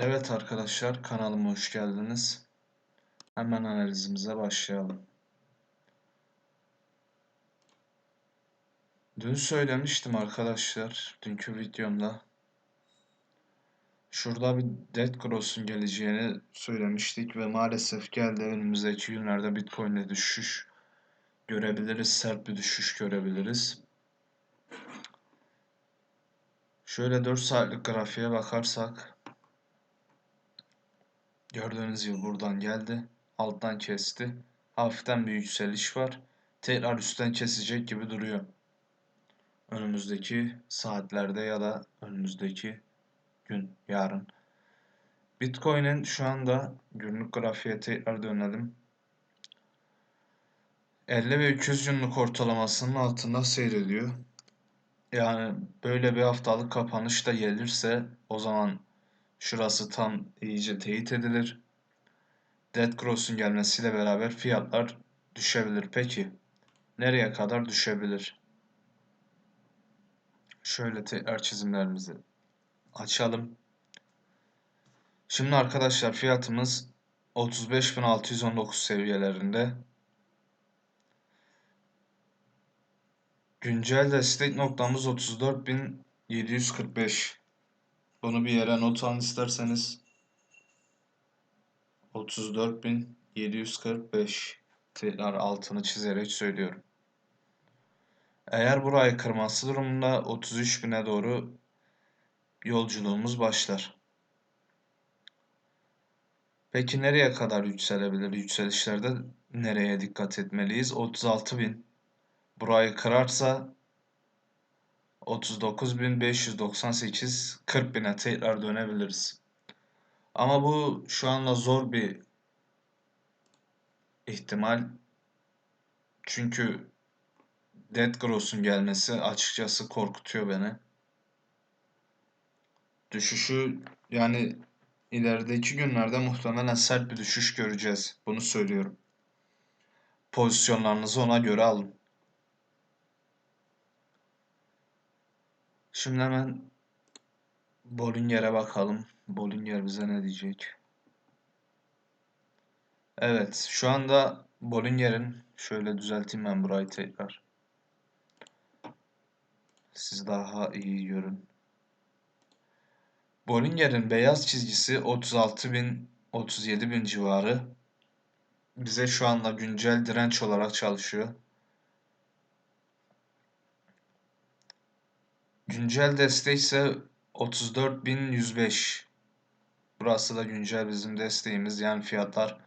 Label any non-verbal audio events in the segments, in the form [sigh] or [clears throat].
Evet arkadaşlar kanalıma hoş geldiniz. Hemen analizimize başlayalım. Dün söylemiştim arkadaşlar dünkü videomda. Şurada bir Dead Cross'un geleceğini söylemiştik ve maalesef geldi. Önümüzdeki günlerde Bitcoin'de düşüş görebiliriz. Sert bir düşüş görebiliriz. Şöyle 4 saatlik grafiğe bakarsak Gördüğünüz gibi buradan geldi. Alttan kesti. Hafiften bir yükseliş var. Tekrar üstten kesecek gibi duruyor. Önümüzdeki saatlerde ya da önümüzdeki gün, yarın. Bitcoin'in şu anda günlük grafiğe tekrar dönelim. 50 ve 200 günlük ortalamasının altında seyrediyor. Yani böyle bir haftalık kapanış da gelirse o zaman Şurası tam iyice teyit edilir. Dead Cross'un gelmesiyle beraber fiyatlar düşebilir. Peki nereye kadar düşebilir? Şöyle tekrar çizimlerimizi açalım. Şimdi arkadaşlar fiyatımız 35.619 seviyelerinde. Güncel destek noktamız 34.745. Bunu bir yere not alın isterseniz. 34.745 tekrar altını çizerek söylüyorum. Eğer burayı kırması durumunda 33.000'e doğru yolculuğumuz başlar. Peki nereye kadar yükselebilir? Yükselişlerde nereye dikkat etmeliyiz? 36.000 burayı kırarsa 39.598 40.000'e tekrar dönebiliriz. Ama bu şu anda zor bir ihtimal. Çünkü Dead Gross'un gelmesi açıkçası korkutuyor beni. Düşüşü yani ilerideki günlerde muhtemelen sert bir düşüş göreceğiz. Bunu söylüyorum. Pozisyonlarınızı ona göre alın. Şimdi hemen Bollinger'e bakalım. Bollinger bize ne diyecek? Evet, şu anda Bollinger'in şöyle düzelteyim ben burayı tekrar. Siz daha iyi görün. Bollinger'in beyaz çizgisi 36.000 37.000 civarı. Bize şu anda güncel direnç olarak çalışıyor. Güncel destek ise 34.105. Burası da güncel bizim desteğimiz. Yani fiyatlar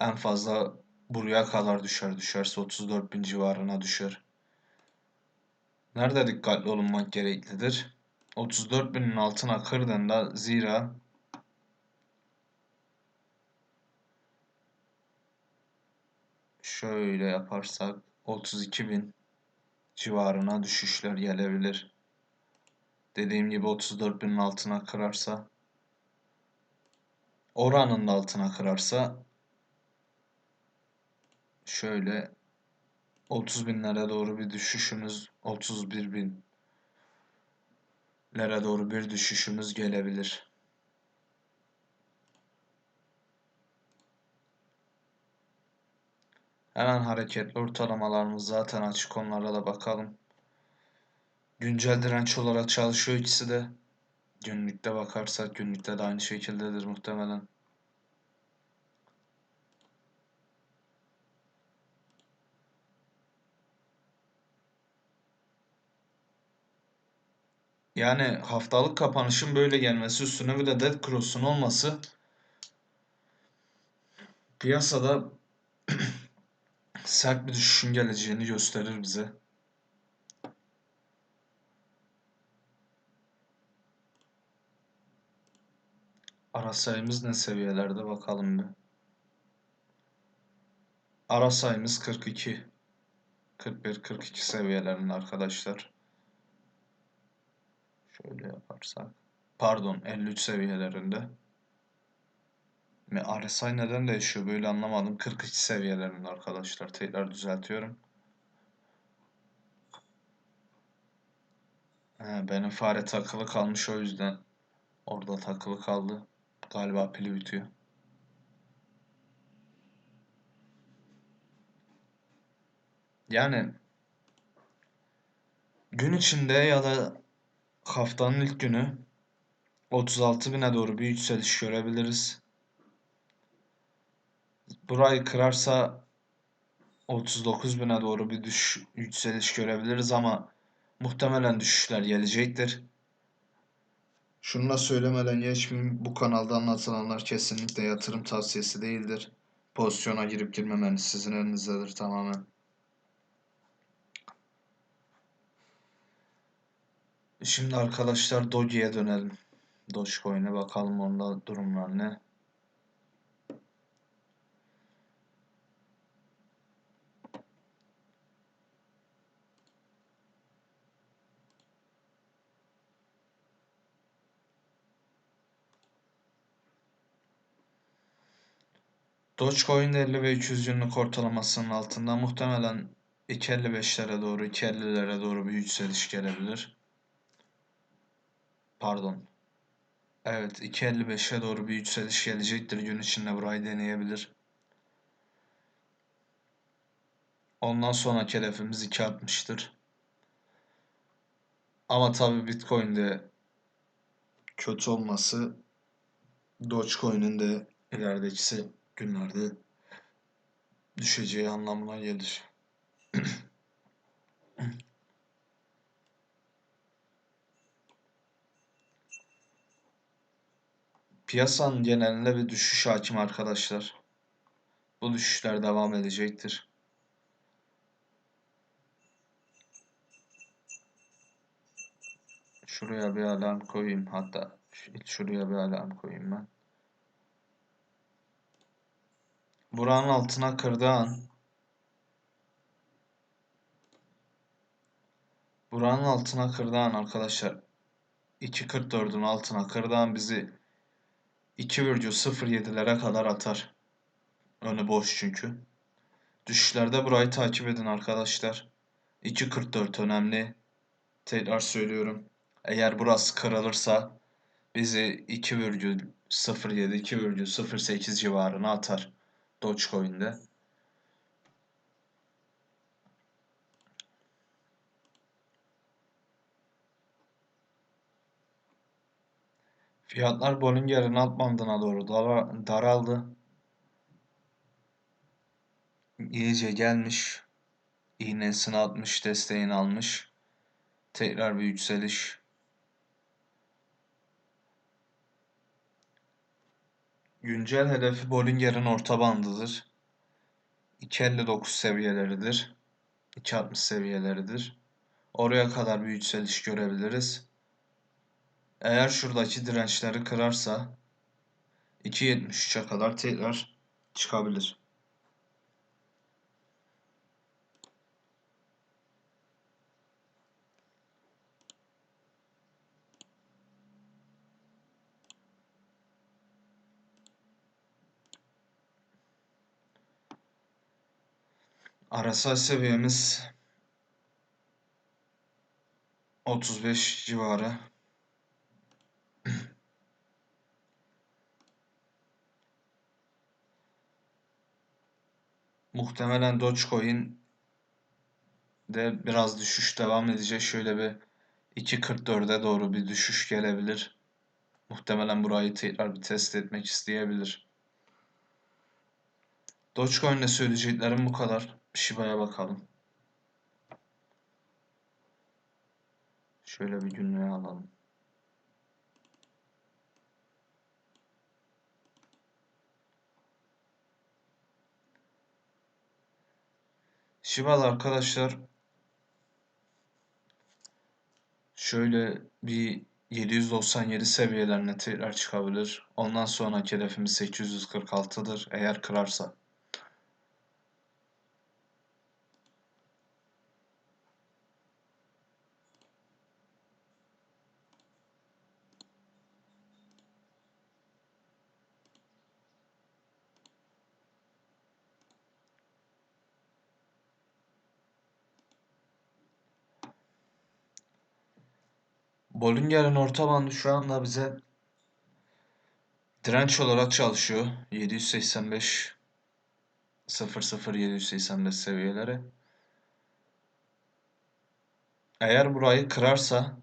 en fazla buraya kadar düşer. Düşerse 34.000 civarına düşer. Nerede dikkatli olunmak gereklidir? 34.000'in altına kırdığında zira şöyle yaparsak 32.000 civarına düşüşler gelebilir. Dediğim gibi 34.000'in altına kırarsa oranın altına kırarsa şöyle 30 binlere doğru bir düşüşümüz 31 bin lere doğru bir düşüşümüz gelebilir. Hemen hareketli ortalamalarımız zaten açık onlara da bakalım. Güncel direnç olarak çalışıyor ikisi de. Günlükte bakarsak günlükte de aynı şekildedir muhtemelen. Yani haftalık kapanışın böyle gelmesi üstüne bir de Dead Cross'un olması piyasada [clears throat] sert bir düşüşün geleceğini gösterir bize. Ara sayımız ne seviyelerde bakalım bir. Ara sayımız 42. 41-42 seviyelerinde arkadaşlar. Şöyle yaparsak. Pardon 53 seviyelerinde. RSI neden değişiyor böyle anlamadım. 42 seviyelerinde arkadaşlar. Tekrar düzeltiyorum. He, benim fare takılı kalmış o yüzden. Orada takılı kaldı. Galiba pili bitiyor. Yani gün içinde ya da haftanın ilk günü 36 bine doğru bir yükseliş görebiliriz. Burayı kırarsa 39 bine doğru bir düş, yükseliş görebiliriz ama muhtemelen düşüşler gelecektir. Şunu söylemeden geçmeyeyim. Bu kanalda anlatılanlar kesinlikle yatırım tavsiyesi değildir. Pozisyona girip girmemeniz sizin elinizdedir tamamen. Şimdi arkadaşlar Doge'ye dönelim. Dogecoin'e bakalım onda durumlar ne. Dogecoin 50 ve 200 günlük ortalamasının altında muhtemelen 2.55'lere doğru 2.50'lere doğru bir yükseliş gelebilir. Pardon. Evet 2.55'e doğru bir yükseliş gelecektir. Gün içinde burayı deneyebilir. Ondan sonraki hedefimiz 2.60'tır. Ama tabi Bitcoin'de kötü olması Dogecoin'in de ilerideki günlerde düşeceği anlamına gelir. [clears throat] Piyasanın genelinde bir düşüş hakim arkadaşlar. Bu düşüşler devam edecektir. Şuraya bir alarm koyayım. Hatta şuraya bir alarm koyayım ben. Buranın altına kırdığı an Buranın altına kırdığı an arkadaşlar 2.44'ün altına kırdığı an bizi 2,07'lere kadar atar. Önü boş çünkü. Düşüşlerde burayı takip edin arkadaşlar. 2.44 önemli. Tekrar söylüyorum. Eğer burası kırılırsa bizi 2,07 2,08 civarına atar. Dogecoin'de. Fiyatlar Bollinger'in alt bandına doğru daraldı. İyice gelmiş. İğnesini atmış, desteğini almış. Tekrar bir yükseliş. Güncel hedefi Bollinger'in orta bandıdır. 2.59 seviyeleridir. 2.60 seviyeleridir. Oraya kadar bir yükseliş görebiliriz. Eğer şuradaki dirençleri kırarsa 2.73'e kadar tekrar çıkabilir. RSI seviyemiz 35 civarı. [clears throat] Muhtemelen Dogecoin de biraz düşüş devam edecek. Şöyle bir 2.44'e doğru bir düşüş gelebilir. Muhtemelen burayı tekrar bir test etmek isteyebilir. Dogecoin'le söyleyeceklerim bu kadar. Shiba'ya bakalım. Şöyle bir günlüğe alalım. Shiba'da arkadaşlar şöyle bir 797 seviyelerine tekrar çıkabilir. Ondan sonraki hedefimiz 846'dır eğer kırarsa. Bollinger'in orta bandı şu anda bize Direnç olarak çalışıyor. 785 00 785 seviyeleri. Eğer burayı kırarsa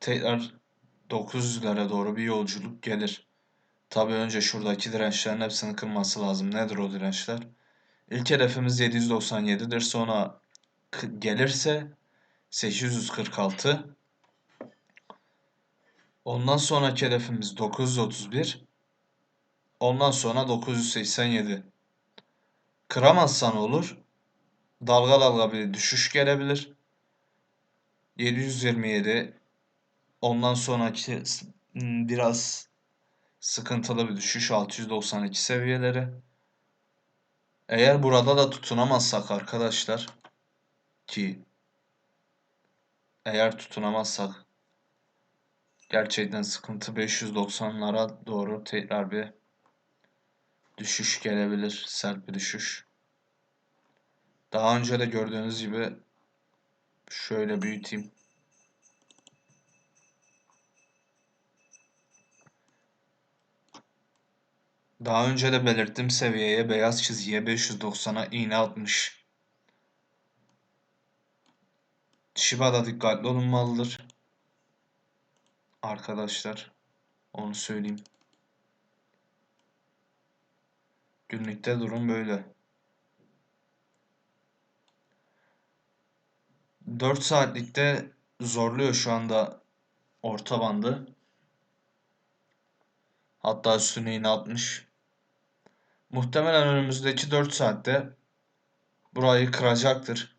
tekrar 900'lere doğru bir yolculuk gelir. Tabii önce şuradaki dirençlerin hepsini kırması lazım. Nedir o dirençler? İlk hedefimiz 797'dir. Sonra gelirse 846. Ondan sonraki hedefimiz 931. Ondan sonra 987. Kıramazsan olur. Dalga dalga bir düşüş gelebilir. 727 ondan sonraki biraz sıkıntılı bir düşüş 692 seviyeleri. Eğer burada da tutunamazsak arkadaşlar ki eğer tutunamazsak gerçekten sıkıntı 590'lara doğru tekrar bir düşüş gelebilir. Sert bir düşüş. Daha önce de gördüğünüz gibi şöyle büyüteyim. Daha önce de belirttiğim seviyeye beyaz çizgiye 590'a iğne atmış. Shiba'da dikkatli olunmalıdır. Arkadaşlar onu söyleyeyim. Günlükte durum böyle. 4 saatlikte zorluyor şu anda orta bandı. Hatta üstüne yine atmış. Muhtemelen önümüzdeki 4 saatte burayı kıracaktır.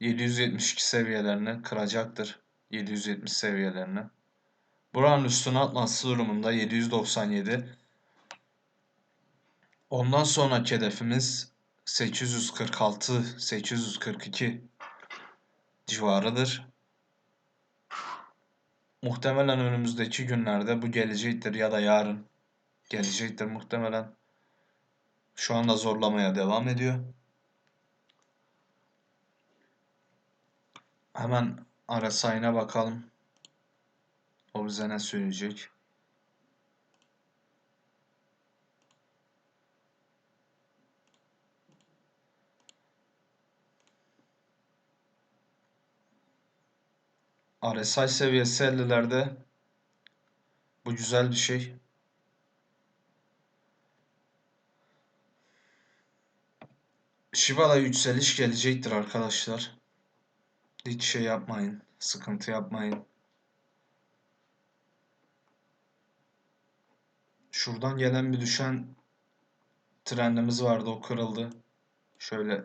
772 seviyelerini kıracaktır. 770 seviyelerini. Buranın üstüne atması durumunda 797. Ondan sonraki hedefimiz 846-842 civarıdır. Muhtemelen önümüzdeki günlerde bu gelecektir ya da yarın gelecektir muhtemelen. Şu anda zorlamaya devam ediyor. Hemen RSI'ne bakalım. O bize ne söyleyecek? RSI seviyesi 50'lerde bu güzel bir şey. Shiba'da yükseliş gelecektir arkadaşlar. Hiç şey yapmayın. Sıkıntı yapmayın. Şuradan gelen bir düşen trendimiz vardı. O kırıldı. Şöyle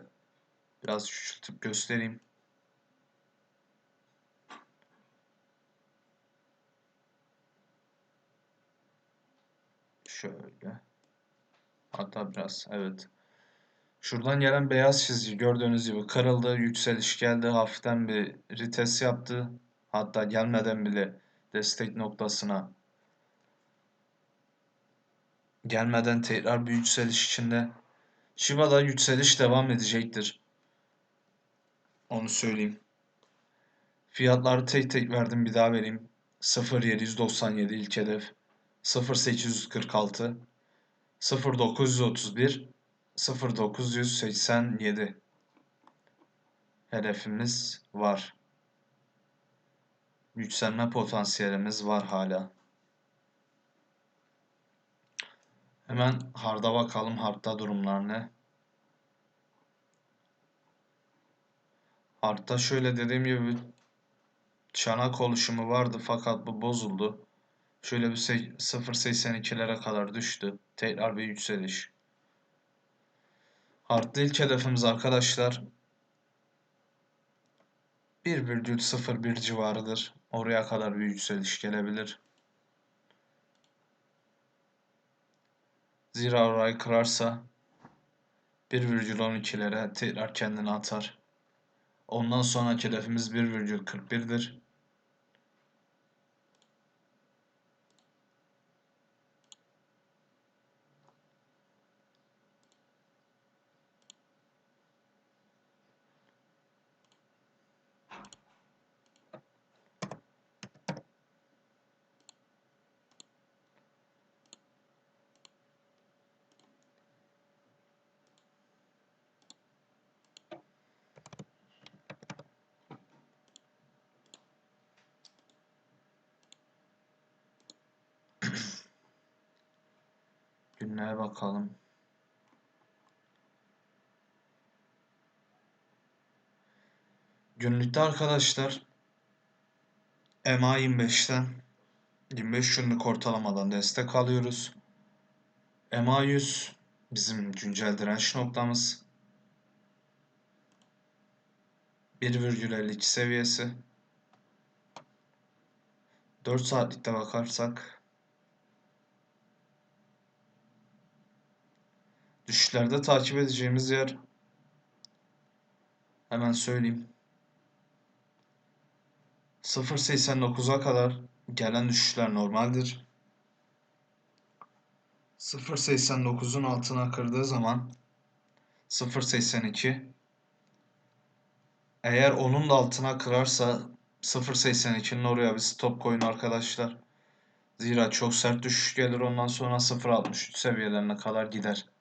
biraz küçültüp göstereyim. Şöyle. Hatta biraz evet. Şuradan gelen beyaz çizgi gördüğünüz gibi kırıldı. Yükseliş geldi. Hafiften bir retest yaptı. Hatta gelmeden bile destek noktasına gelmeden tekrar bir yükseliş içinde. Shiba'da yükseliş devam edecektir. Onu söyleyeyim. Fiyatları tek tek verdim bir daha vereyim. 0.797 ilk hedef. 0.846 0.931 0987 hedefimiz var. Yükselme potansiyelimiz var hala. Hemen harda bakalım. Hardta durumlar ne? Hardta şöyle dediğim gibi çanak oluşumu vardı fakat bu bozuldu. Şöyle bir 0.82'lere kadar düştü. Tekrar bir yükseliş. Hard'da ilk hedefimiz arkadaşlar 1,01 civarıdır. Oraya kadar bir yükseliş gelebilir. Zira orayı kırarsa 1,12'lere tekrar kendini atar. Ondan sonraki hedefimiz 1,41'dir. Neye bakalım? Günlükte arkadaşlar MA 25'ten 25 günlük ortalamadan destek alıyoruz. MA 100 bizim güncel direnç noktamız. 1,52 seviyesi. 4 saatlikte bakarsak düşüşlerde takip edeceğimiz yer hemen söyleyeyim. 0.89'a kadar gelen düşüşler normaldir. 0.89'un altına kırdığı zaman 0.82 eğer onun da altına kırarsa 0.82'nin oraya bir stop koyun arkadaşlar. Zira çok sert düşüş gelir ondan sonra 0.63 seviyelerine kadar gider.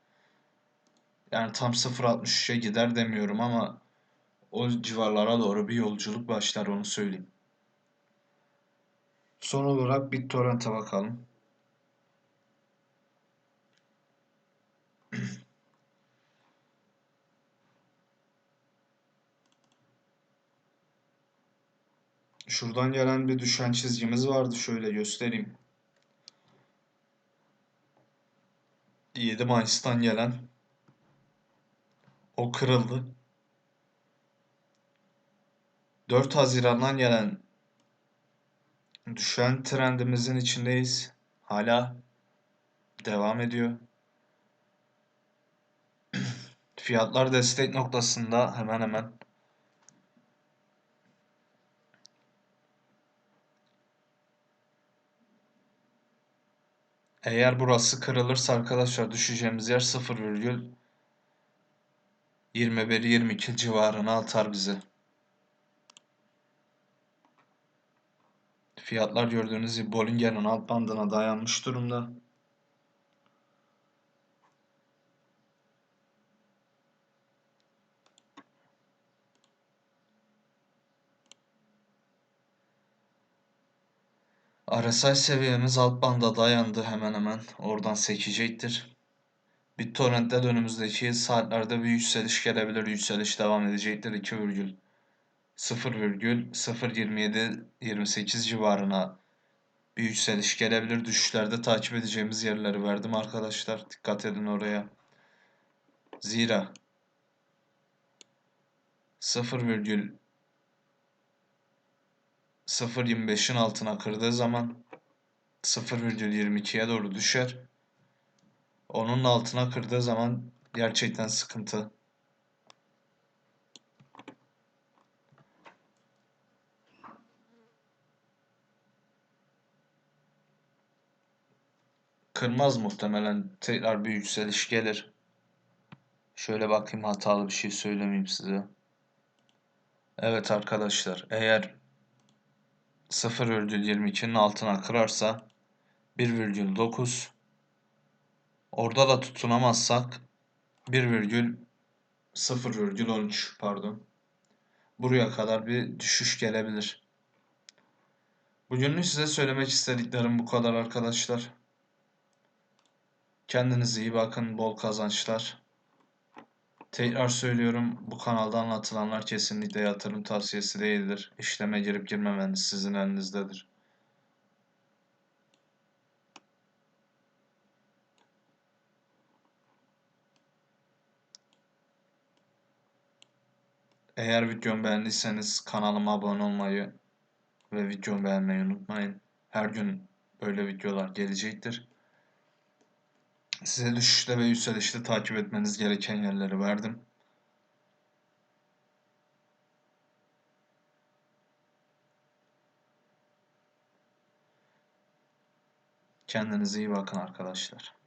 Yani tam 0.63'e gider demiyorum ama o civarlara doğru bir yolculuk başlar onu söyleyeyim. Son olarak BitTorrent'e bakalım. [clears throat] Şuradan gelen bir düşen çizgimiz vardı. Şöyle göstereyim. 7 Mayıs'tan gelen o kırıldı. 4 Haziran'dan gelen düşen trendimizin içindeyiz. Hala devam ediyor. [clears throat] Fiyatlar destek noktasında hemen hemen Eğer burası kırılırsa arkadaşlar düşeceğimiz yer 0,21-22 civarına atar bizi. Fiyatlar gördüğünüz gibi Bollinger'in alt bandına dayanmış durumda. RSI seviyemiz alt banda dayandı hemen hemen. Oradan sekecektir. BitTorrent'te de önümüzdeki saatlerde bir yükseliş gelebilir. Yükseliş devam edecektir. 2,0,027-28 civarına bir yükseliş gelebilir. Düşüşlerde takip edeceğimiz yerleri verdim arkadaşlar. Dikkat edin oraya. Zira 0, 0.25'in altına kırdığı zaman 0,22'ye doğru düşer. Onun altına kırdığı zaman gerçekten sıkıntı. Kırmaz muhtemelen tekrar bir yükseliş gelir. Şöyle bakayım hatalı bir şey söylemeyeyim size. Evet arkadaşlar eğer 0,22'nin altına kırarsa 1,9 orada da tutunamazsak 1,0,13 pardon buraya kadar bir düşüş gelebilir. Bugünlük size söylemek istediklerim bu kadar arkadaşlar. Kendinize iyi bakın. Bol kazançlar. Tekrar söylüyorum bu kanalda anlatılanlar kesinlikle yatırım tavsiyesi değildir. İşleme girip girmemeniz sizin elinizdedir. Eğer videomu beğendiyseniz kanalıma abone olmayı ve videomu beğenmeyi unutmayın. Her gün böyle videolar gelecektir. Size düşüşte ve yükselişte takip etmeniz gereken yerleri verdim. Kendinize iyi bakın arkadaşlar.